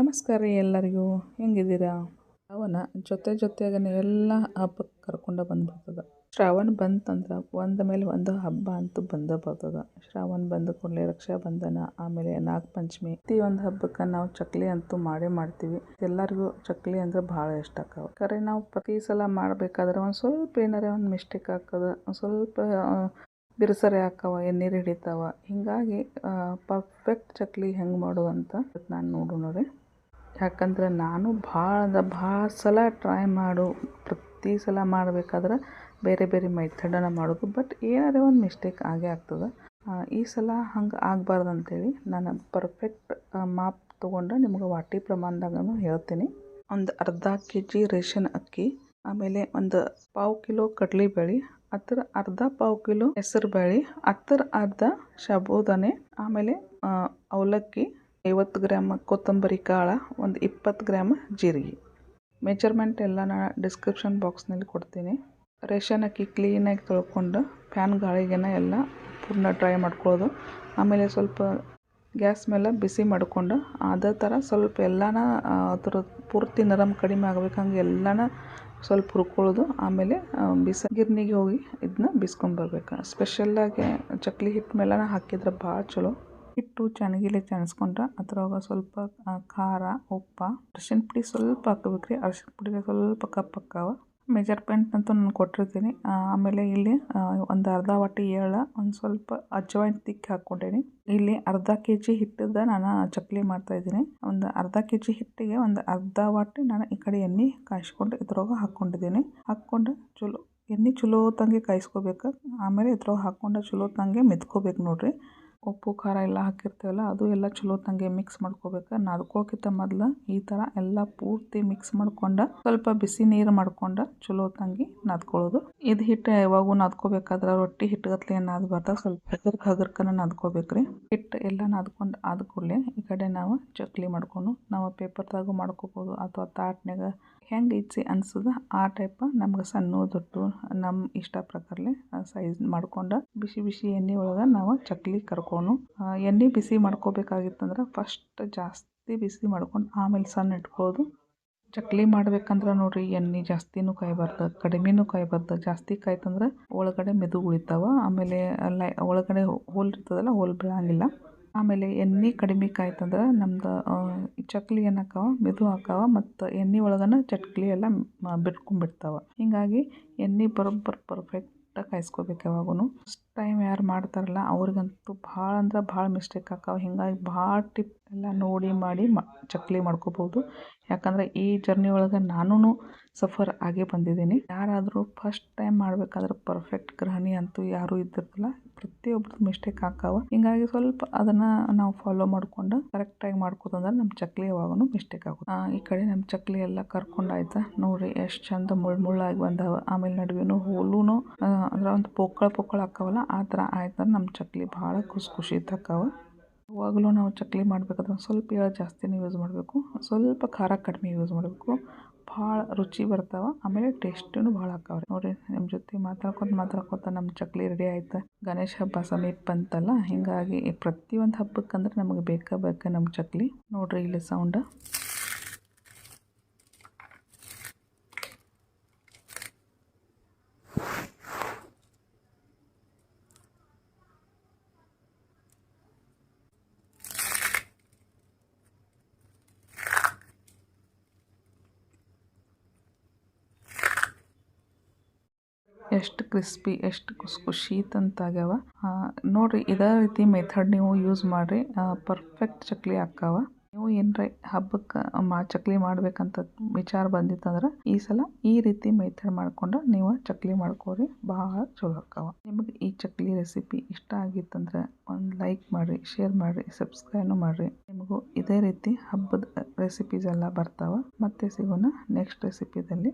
ನಮಸ್ಕಾರ ರೀ ಎಲ್ಲರಿಗೂ. ಹೆಂಗಿದ್ದೀರಾ? ಶ್ರಾವಣ ಜೊತೆ ಜೊತೆಗೇ ಎಲ್ಲ ಹಬ್ಬಕ್ಕೆ ಕರ್ಕೊಂಡು ಬಂದ್ಬಿಡ್ತದೆ. ಶ್ರಾವಣ ಬಂತಂದ್ರೆ ಒಂದ ಮೇಲೆ ಒಂದು ಹಬ್ಬ ಅಂತೂ ಬಂದೇ ಬರ್ತದೆ ಶ್ರಾವಣ ಬಂದ ಕೂಡಲೇ ರಕ್ಷಾಬಂಧನ, ಆಮೇಲೆ ನಾಗಪಂಚಮಿ. ಪ್ರತಿಯೊಂದು ಹಬ್ಬಕ್ಕೆ ನಾವು ಚಕ್ಲಿ ಅಂತೂ ಮಾಡೇ ಮಾಡ್ತೀವಿ. ಎಲ್ಲರಿಗೂ ಚಕ್ಲಿ ಅಂದ್ರೆ ಭಾಳ ಇಷ್ಟ ಆಕವ ಖರೆ ನಾವು ಪ್ರತಿ ಸಲ ಮಾಡಬೇಕಾದ್ರೆ ಒಂದು ಸ್ವಲ್ಪ ಏನಾರ ಒಂದು ಮಿಸ್ಟೇಕ್ ಹಾಕೋದು ಒಂದು ಸ್ವಲ್ಪ ಬಿರುಸರೆ ಹಾಕವ ಎಣ್ಣೀರು ಹಿಡಿತಾವ. ಹೀಗಾಗಿ ಪರ್ಫೆಕ್ಟ್ ಚಕ್ಲಿ ಹೆಂಗೆ ಮಾಡೋದು ಅಂತ ನಾನು ನೋಡು ರೀ ಯಾಕಂದ್ರೆ ನಾನು ಭಾಳ ಅಂದ್ರೆ ಭಾಳ ಸಲ ಟ್ರೈ ಮಾಡು, ಪ್ರತಿ ಸಲ ಮಾಡಬೇಕಾದ್ರೆ ಬೇರೆ ಬೇರೆ ಮೆಥಡನ್ನು ಮಾಡೋದು ಬಟ್ ಏನಾರೇ ಒಂದು ಮಿಸ್ಟೇಕ್ ಆಗೇ ಆಗ್ತದೆ. ಈ ಸಲ ಹಂಗೆ ಆಗಬಾರ್ದು ಅಂತೇಳಿ ನಾನು ಪರ್ಫೆಕ್ಟ್ ಮಾಪ್ ತೊಗೊಂಡು ನಿಮ್ಗೆ ವಾಟಿ ಪ್ರಮಾಣದಾಗೂ ಹೇಳ್ತೀನಿ. ಒಂದು ಅರ್ಧ ಕೆ ಜಿ ರೇಷನ್ ಅಕ್ಕಿ, ಆಮೇಲೆ ಒಂದು ಪಾವು ಕಿಲೋ ಕಡಲೆಬೇಳೆ ಅದರ ಅರ್ಧ ಪಾವು ಕಿಲೋ ಹೆಸರು ಬೇಳೆ ಅದರ ಅರ್ಧ ಶಬೋದನೆ, ಆಮೇಲೆ ಅವಲಕ್ಕಿ ಐವತ್ತು ಗ್ರಾಮ್ ಕೊತ್ತಂಬರಿ ಕಾಳು, ಒಂದು ಇಪ್ಪತ್ತು ಗ್ರಾಮ್ ಜೀರಿಗೆ. ಮೆಜರ್ಮೆಂಟ್ ಎಲ್ಲ ನಾನು ಡಿಸ್ಕ್ರಿಪ್ಷನ್ ಬಾಕ್ಸ್ನಲ್ಲಿ ಕೊಡ್ತೀನಿ. ರೇಷನ್ ಅಕ್ಕಿ ಕ್ಲೀನಾಗಿ ತೊಳ್ಕೊಂಡು, ಫ್ಯಾನ್ ಗಾಳಿಗೆನ ಎಲ್ಲ ಪೂರ್ಣ ಡ್ರೈ ಮಾಡ್ಕೊಳ್ಳೋದು ಆಮೇಲೆ ಸ್ವಲ್ಪ ಗ್ಯಾಸ್ ಮೇಲೆ ಬಿಸಿ ಮಾಡಿಕೊಂಡು, ಅದೇ ಥರ ಸ್ವಲ್ಪ ಎಲ್ಲನ ಅದ್ರ ಪೂರ್ತಿ ನರಮ್ ಕಡಿಮೆ ಆಗ್ಬೇಕು ಹಂಗೆ ಎಲ್ಲನ ಸ್ವಲ್ಪ ಹುರ್ಕೊಳ್ಳೋದು. ಆಮೇಲೆ ಬಿಸಿ ಗಿರ್ನಿಗೆ ಹೋಗಿ ಇದನ್ನ ಬಿಸ್ಕೊಂಬರ್ಬೇಕು ಸ್ಪೆಷಲ್ಲಾಗಿ ಚಕ್ಲಿ ಹಿಟ್ಟು ಮೇಲೆ ಹಾಕಿದ್ರೆ ಭಾಳ ಚಲೋ. ಹಿಟ್ಟು ಚೆನ್ನಾಗಿಲೆ ಚೆನ್ನಿಸ್ಕೊಂಡ್ರೆ ಅದ್ರೊಳಗೆ ಸ್ವಲ್ಪ ಖಾರ, ಉಪ್ಪು ಅರ್ಶಿನ ಪುಡಿ ಸ್ವಲ್ಪ ಹಾಕ್ಬೇಕು ರೀ ಪುಡಿ ಸ್ವಲ್ಪ ಕಪ್ಪಕ್ಕಾವ ಮೆಜರ್ಮೆಂಟ್ ಅಂತೂ ನಾನು ಕೊಟ್ಟಿರ್ತೀನಿ. ಆಮೇಲೆ ಇಲ್ಲಿ ಒಂದು ಅರ್ಧ ವಾಟಿ ಏಳು ಒಂದು ಸ್ವಲ್ಪ ಅಜ್ವಾಯಿನ್ ತಿಕ್ಕಿ ಹಾಕ್ಕೊಂಡೇನಿ. ಇಲ್ಲಿ ಅರ್ಧ ಕೆ ಜಿ ಹಿಟ್ಟದ ನಾನು ಚಕ್ಲಿ ಮಾಡ್ತಾಯಿದ್ದೀನಿ ಒಂದು ಅರ್ಧ ಕೆ ಜಿ ಹಿಟ್ಟಿಗೆ ಒಂದು ಅರ್ಧ ವಾಟಿ ನಾನು ಈ ಕಡೆ ಎಣ್ಣೆ ಕಾಯಿಸ್ಕೊಂಡು ಇದ್ರೊಳಗೆ ಹಾಕ್ಕೊಂಡಿದ್ದೀನಿ ಹಾಕ್ಕೊಂಡು ಚಲೋ, ಎಣ್ಣೆ ಚಲೋ ತಂಗೆ ಕಾಯಿಸ್ಕೋಬೇಕು. ಆಮೇಲೆ ಇದ್ರೊಳಗೆ ಹಾಕ್ಕೊಂಡು ಚಲೋ ತಂಗೆ ಮೆತ್ಕೋಬೇಕು ನೋಡಿರಿ. ಉಪ್ಪು, ಖಾರ ಎಲ್ಲ ಹಾಕಿರ್ತೀವಲ್ಲ, ಅದು ಎಲ್ಲ ಚಲೋ ತಂಗೆ ಮಿಕ್ಸ್ ಮಾಡ್ಕೋಬೇಕು. ನಾದ್ಕೊಕಿಂತ ಮೊದ್ಲು ಈ ಥರ ಎಲ್ಲ ಪೂರ್ತಿ ಮಿಕ್ಸ್ ಮಾಡ್ಕೊಂಡು, ಸ್ವಲ್ಪ ಬಿಸಿ ನೀರು ಮಾಡ್ಕೊಂಡು ತಂಗಿ ನಾದ್ಕೊಳ್ಳೋದು ಇದು ಹಿಟ್ಟು ಯಾವಾಗೂ ನಾದ್ಕೋಬೇಕಾದ್ರೆ ರೊಟ್ಟಿ ಹಿಟ್ಟುಗತ್ಲೆ ನಾದ್ಬಾರ್ದು, ಸ್ವಲ್ಪ ಹಗರ್ಕ ಹಗರ್ಕನ ನಾದ್ಕೋಬೇಕ್ರಿ. ಹಿಟ್ಟು ಎಲ್ಲ ನಾದ್ಕೊಂಡು ಆದ ಕೂಡಲೇ ಈ ಕಡೆ ನಾವು ಚಕ್ಲಿ ಮಾಡ್ಕೊಂಡು, ನಾವು ಪೇಪರ್ದಾಗೂ ಮಾಡ್ಕೋಬೋದು ಅಥವಾ ತಾಟ್ನಾಗ ಹೆಂಗೆ ಈಜಿ ಅನ್ಸದ ಆ ಟೈಪ್ ನಮ್ಗೆ ಸಣ್ಣ ದೊಡ್ಡ ನಮ್ಮ ಇಷ್ಟ ಪ್ರಕಾರಲೆ ಸೈಜ್ ಮಾಡ್ಕೊಂಡು ಬಿಸಿ ಬಿಸಿ ಎಣ್ಣೆ ಒಳಗೆ ನಾವು ಚಕ್ಲಿ ಕರ್ಕೊಂಡು ಎಣ್ಣೆ ಬಿಸಿ ಮಾಡ್ಕೋಬೇಕಾಗಿತ್ತಂದ್ರೆ ಫಸ್ಟ್ ಜಾಸ್ತಿ ಬಿಸಿ ಮಾಡ್ಕೊಂಡು ಆಮೇಲೆ ಸಣ್ಣ ಇಟ್ಕೊಳ್ಳೋದು ಚಕ್ಲಿ ಮಾಡ್ಬೇಕಂದ್ರೆ ನೋಡ್ರಿ ಎಣ್ಣೆ ಜಾಸ್ತಿನೂ ಕಾಯಬಾರ್ದು, ಕಡಿಮೆನೂ ಕಾಯಬಾರ್ದು, ಜಾಸ್ತಿ ಕಾಯ್ತಂದ್ರೆ ಒಳಗಡೆ ಮೆದು ಉಳಿತಾವ, ಆಮೇಲೆ ಲೈ, ಒಳಗಡೆ ಹೋಲ್ ಇರ್ತದಲ್ಲ ಹೋಲ್ ಬೀಳಂಗಿಲ್ಲ. ಆಮೇಲೆ ಎಣ್ಣೆ ಕಡಿಮೆ ಕಾಯ್ತಂದ್ರೆ ನಮ್ದು ಚಕ್ಲಿ ಏನಾಕಾವ ಮೆದು ಆಕ್ಕಾವ ಮತ್ತು ಎಣ್ಣೆ ಒಳಗನ ಚಕ್ಲಿ ಎಲ್ಲ ಬಿಟ್ಕೊಂಡ್ಬಿಡ್ತಾವೆ. ಹೀಗಾಗಿ ಎಣ್ಣೆ ಬರೋಬ್ಬರ್ ಪರ್ಫೆಕ್ಟಾಗಿ ಕಾಯಿಸ್ಕೋಬೇಕು ಯಾವಾಗೂ ಫಸ್ಟ್ ಟೈಮ್ ಯಾರು ಮಾಡ್ತಾರಲ್ಲ, ಅವ್ರಿಗಂತೂ ಭಾಳ ಅಂದ್ರೆ ಭಾಳ ಮಿಸ್ಟೇಕ್ ಆಕಾವ ಹೀಗಾಗಿ ಭಾಳ ಟಿಪ್ ಎಲ್ಲ ನೋಡಿ ಮಾಡಿ ಮ, ಚಕ್ಲಿ ಮಾಡ್ಕೋಬೋದು. ಯಾಕಂದ್ರೆ ಈ ಜರ್ನಿ ಒಳಗೆ ನಾನು ಸಫರ್ ಆಗೇ ಬಂದಿದ್ದೀನಿ. ಯಾರಾದರೂ ಫಸ್ಟ್ ಟೈಮ್ ಮಾಡಬೇಕಾದ್ರೆ ಪರ್ಫೆಕ್ಟ್ ಗೃಹಿಣಿ ಅಂತೂ ಯಾರೂ ಇದ್ದಿರಲ್ಲ ಪ್ರತಿಯೊಬ್ರದ್ದು ಮಿಸ್ಟೇಕ್ ಆಕಾವ ಹಿಂಗಾಗಿ ಸ್ವಲ್ಪ ಅದನ್ನ ನಾವು ಫಾಲೋ ಮಾಡಿಕೊಂಡು ಕರೆಕ್ಟಾಗಿ ಮಾಡ್ಕೋತಂದ್ರೆ ನಮ್ಮ ಚಕ್ಲಿ ಯಾವಾಗೂ ಮಿಸ್ಟೇಕ್ ಆಗುತ್ತೆ. ಈ ಕಡೆ ನಮ್ಮ ಚಕ್ಲಿ ಎಲ್ಲ ಕರ್ಕೊಂಡಾಯ್ತಾ ನೋಡಿರಿ ಎಷ್ಟು ಚಂದ ಮುಳ್ಳು ಮುಳ್ಳಾಗಿ ಬಂದಾವ. ಆಮೇಲೆ ನಡುವೆನು ಹೋಲೂನು ಅಂದ್ರೆ ಒಂದು ಪೊಕ್ಕಳ ಪೊಕ್ಕಳ ಹಾಕವಲ್ಲ ಆ ಥರ ಆಯ್ತಂದ್ರೆ ನಮ್ಮ ಚಕ್ಲಿ ಭಾಳ ಖುಷಿ ಖುಷಿ ತಕ್ಕಾವ ಯಾವಾಗಲೂ ನಾವು ಚಕ್ಲಿ ಮಾಡಬೇಕಾದ್ರೆ ಸ್ವಲ್ಪ ಜಾಸ್ತಿನೇ ಯೂಸ್ ಮಾಡಬೇಕು. ಸ್ವಲ್ಪ ಖಾರ ಕಡಿಮೆ ಯೂಸ್ ಮಾಡಬೇಕು. ಭಾಳ ರುಚಿ ಬರ್ತಾವ. ಆಮೇಲೆ ಟೇಸ್ಟೂ ಭಾಳ ಆಕಾವ್ರಿ ನೋಡಿರಿ ನಿಮ್ಮ ಜೊತೆ ಮಾತಾಡ್ಕೊತ ಮಾತಾಡ್ಕೊತ ನಮ್ಮ ಚಕ್ಲಿ ರೆಡಿ ಆಯ್ತು. ಗಣೇಶ ಹಬ್ಬ ಸಮೀಪ ಬಂತಲ್ಲ ಹೀಗಾಗಿ ಪ್ರತಿಯೊಂದು ಹಬ್ಬಕ್ಕಂದ್ರೆ ನಮಗೆ ಬೇಕಾ ಬೇಕಾ ನಮ್ಮ ಚಕ್ಲಿ? ನೋಡಿರಿ ಇಲ್ಲಿ ಸೌಂಡ ಎಷ್ಟು ಕ್ರಿಸ್ಪಿ, ಎಷ್ಟು ಖುಷಿ ಖುಷಿ ತಂತಾಗ್ಯಾವ ನೋಡಿರಿ, ಇದೇ ರೀತಿ ಮೆಥಡ್ ನೀವು ಯೂಸ್ ಮಾಡಿರಿ. ಪರ್ಫೆಕ್ಟ್ ಚಕ್ಲಿ ಆಕ್ಕಾವ ನೀವು ಏನರ ಹಬ್ಬಕ್ಕೆ ಮಾ, ಚಕ್ಲಿ ಮಾಡ್ಬೇಕಂತ ವಿಚಾರ ಬಂದಿತ್ತಂದ್ರೆ ಈ ಸಲ ಈ ರೀತಿ ಮೆಥಡ್ ಮಾಡ್ಕೊಂಡು ನೀವು ಚಕ್ಲಿ ಮಾಡ್ಕೋರಿ, ಭಾಳ ಚಲೋ ಆಕ್ಕಾವ ನಿಮಗೆ ಈ ಚಕ್ಲಿ ರೆಸಿಪಿ ಇಷ್ಟ ಆಗಿತ್ತಂದ್ರೆ ಒಂದು ಲೈಕ್ ಮಾಡಿರಿ ಶೇರ್ ಮಾಡಿರಿ ಸಬ್ಸ್ಕ್ರೈಬ್ ಮಾಡಿರಿ. ನಿಮಗೂ ಇದೇ ರೀತಿ ಹಬ್ಬದ ರೆಸಿಪೀಸ್ ಎಲ್ಲ ಬರ್ತಾವ. ಮತ್ತೆ ಸಿಗೋಣ ನೆಕ್ಸ್ಟ್ ರೆಸಿಪಿದಲ್ಲಿ